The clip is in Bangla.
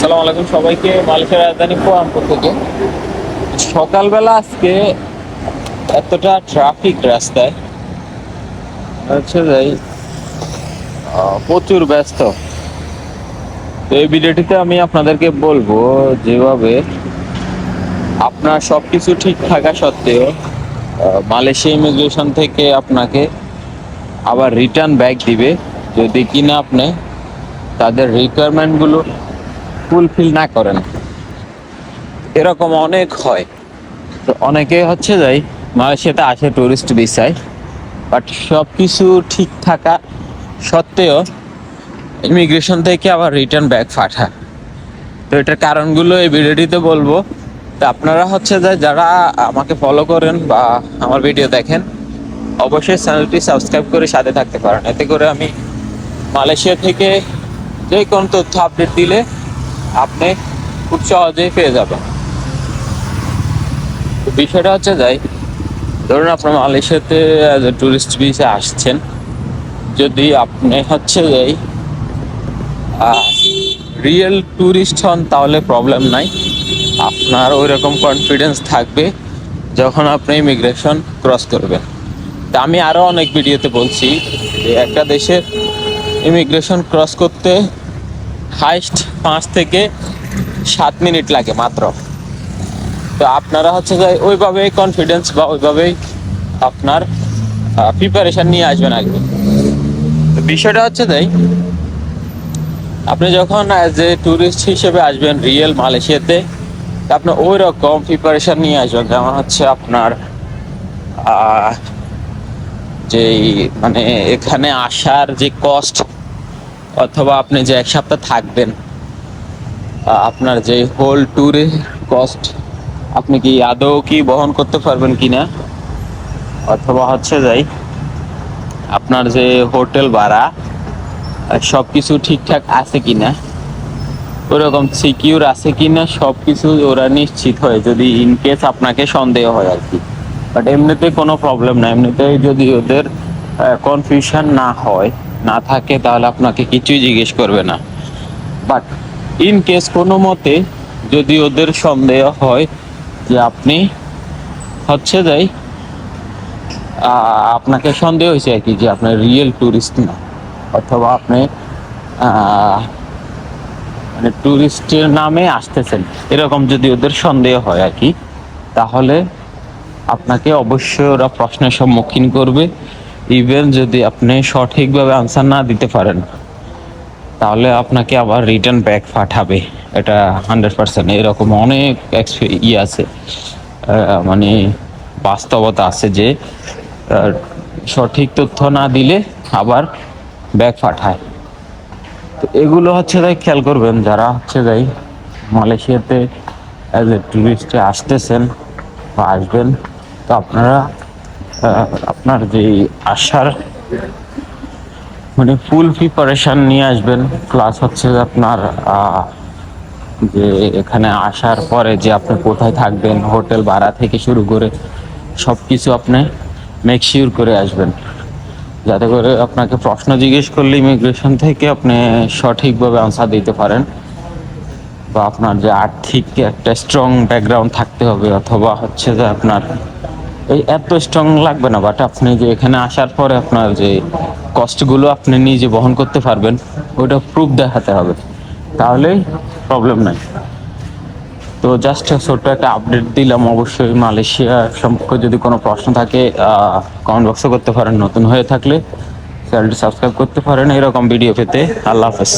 সালাম আলাইকুম সবাইকে মালয়েশিয়ার রাজধানী কুয়ালালামপুর থেকে। সকালবেলা আজকে এতটা ট্রাফিক রাস্তায় হচ্ছে যাই প্রচুর ব্যস্ত। তো এই ভিডিওটিতে আমি আপনাদেরকে বলব যেভাবে আপনার সব কিছু ঠিক থাকা সত্ত্বেও মালয়েশিয়া ইমিগ্রেশন থেকে আপনাকে আবার রিটার্ন ব্যাক দিবে। যদি কিনা আপনি তাদের রিকোয়ারমেন্টগুলো ফুলফিল না করেন। এরকম অনেক হয়। তো অনেকে হচ্ছে যাই মালয়েশিয়াতে আসে টুরিস্ট ভিসায় বাট সব কিছু ঠিক থাকা সত্ত্বেও ইমিগ্রেশন থেকে আবার রিটার্ন ব্যাক পাঠায়। তো এটার কারণগুলো এই ভিডিওটিতে বলব। তো আপনারা হচ্ছে যে যারা আমাকে ফলো করেন বা আমার ভিডিও দেখেন, অবশ্যই চ্যানেলটি সাবস্ক্রাইব করে সাথে থাকতে পারেন। এতে করে আমি মালয়েশিয়া থেকে যে কোনো তথ্য আপডেট দিলে আপনি খুব সহজেই পেয়ে যাবেন। বিষয়টা হচ্ছে যাই, ধরুন আপনার মালয়েশিয়াতে অ্যাজ এ টুরিস্ট ভিসে আসছেন, যদি আপনি হচ্ছে যাই রিয়েল ট্যুরিস্ট হন তাহলে প্রবলেম নাই। আপনার ওই রকম কনফিডেন্স থাকবে যখন আপনি ইমিগ্রেশন ক্রস করবেন। তা আমি আরও অনেক ভিডিওতে বলছি যে একটা দেশের ইমিগ্রেশন ক্রস করতে হাইস্ট পাঁচ থেকে সাত মিনিট লাগে মাত্র। তো আপনারা হচ্ছে যে ওইভাবেই কনফিডেন্স বা ওইভাবেই আপনার প্রিপারেশান নিয়ে আসবেন আগে তো বিষয়টা হচ্ছে তাই আপনি যখন অ্যাজ এ ট্যুরিস্ট হিসেবে আসবেন রিয়েল মালয়েশিয়াতে আপনি ওই রকম প্রিপারেশন নিয়ে আসবেন যেমন হচ্ছে আপনার যেই মানে এখানে আসার যে কস্ট অথবা আপনি যে এক সপ্তাহ থাকবেন আপনার যে হোল ট্যুরে কস্ট আপনি কি আদৌ কি বহন করতে পারবেন কিনা? অথবা হচ্ছে যাই, আপনার যে হোটেল ভাড়া সব কিছু ঠিকঠাক আছে কি কিনা? ওরকম সিকিউর আছে কিনা? সব কিছু ওরা নিশ্চিত হয় যদি ইন কেস আপনাকে সন্দেহ হয় আর কি। বাট এমনিতে কোনো প্রবলেম না। এমনিতে যদি ওদের কনফিউশন না হয়, না থাকে, তাহলে আপনাকে কিছুই জিজ্ঞেস করবে না। বাট ইন কেস কোনো মতে যদি ওদের সন্দেহ হয় যে আপনি হচ্ছে যাই আপনাকে সন্দেহ হয়েছে আর কি যে আপনার রিয়েল ট্যুরিস্ট না। অথবা আপনি মানে ট্যুরিস্টের নামে আসতেছেন। এরকম যদি ওদের সন্দেহ হয় আর কি, তাহলে আপনাকে অবশ্যই ওরা প্রশ্নের সম্মুখীন করবে। ইভেন যদি আপনি সঠিকভাবে আনসার না দিতে পারেন, তাহলে আপনাকে আবার রিটার্ন ব্যাক পাঠাবে। এটা হান্ড্রেড পার্সেন্ট এরকম অনেক ই আছে। মানে বাস্তবতা আছে যে সঠিক তথ্য না দিলে আবার ব্যাক পাঠায়। তো এগুলো হচ্ছে তাই খেয়াল করবেন, যারা হচ্ছে যাই মালয়েশিয়াতে অ্যাজ এ টুরিস্টে আসতেছেন বা আসবেন তো আপনারা আপনার যে আসার মানে ফুল প্রিপারেশন নিয়ে আসবেন প্লাস হচ্ছে আপনার যে এখানে আসার পরে যে আপনি কোথায় থাকবেন হোটেল ভাড়া থেকে শুরু করে সব কিছু আপনি মেক শিওর করে আসবেন। যাতে করে আপনাকে প্রশ্ন জিজ্ঞেস করলে ইমিগ্রেশন থেকে আপনি সঠিকভাবে আনসার দিতে পারেন। বা আপনার যে আর্থিক একটা স্ট্রং ব্যাকগ্রাউন্ড থাকতে হবে, অথবা হচ্ছে যে আপনার এই এত স্ট্রং লাগবে না বাট আপনি যে এখানে আসার পরে আপনার যে কষ্টগুলো আপনি নিজে বহন করতে পারবেন ওইটা প্রুফ দেখাতে হবে। তাহলেই প্রবলেম নাই। তো জাস্ট ছোট্ট একটা আপডেট দিলাম, অবশ্যই মালয়েশিয়া সম্পর্কে যদি কোনো প্রশ্ন থাকে কমেন্ট বক্সে করতে পারেন। নতুন হয়ে থাকলে চ্যানেলটি সাবস্ক্রাইব করতে পারেন। এরকম ভিডিও পেতে আল্লাহ হাফেজ।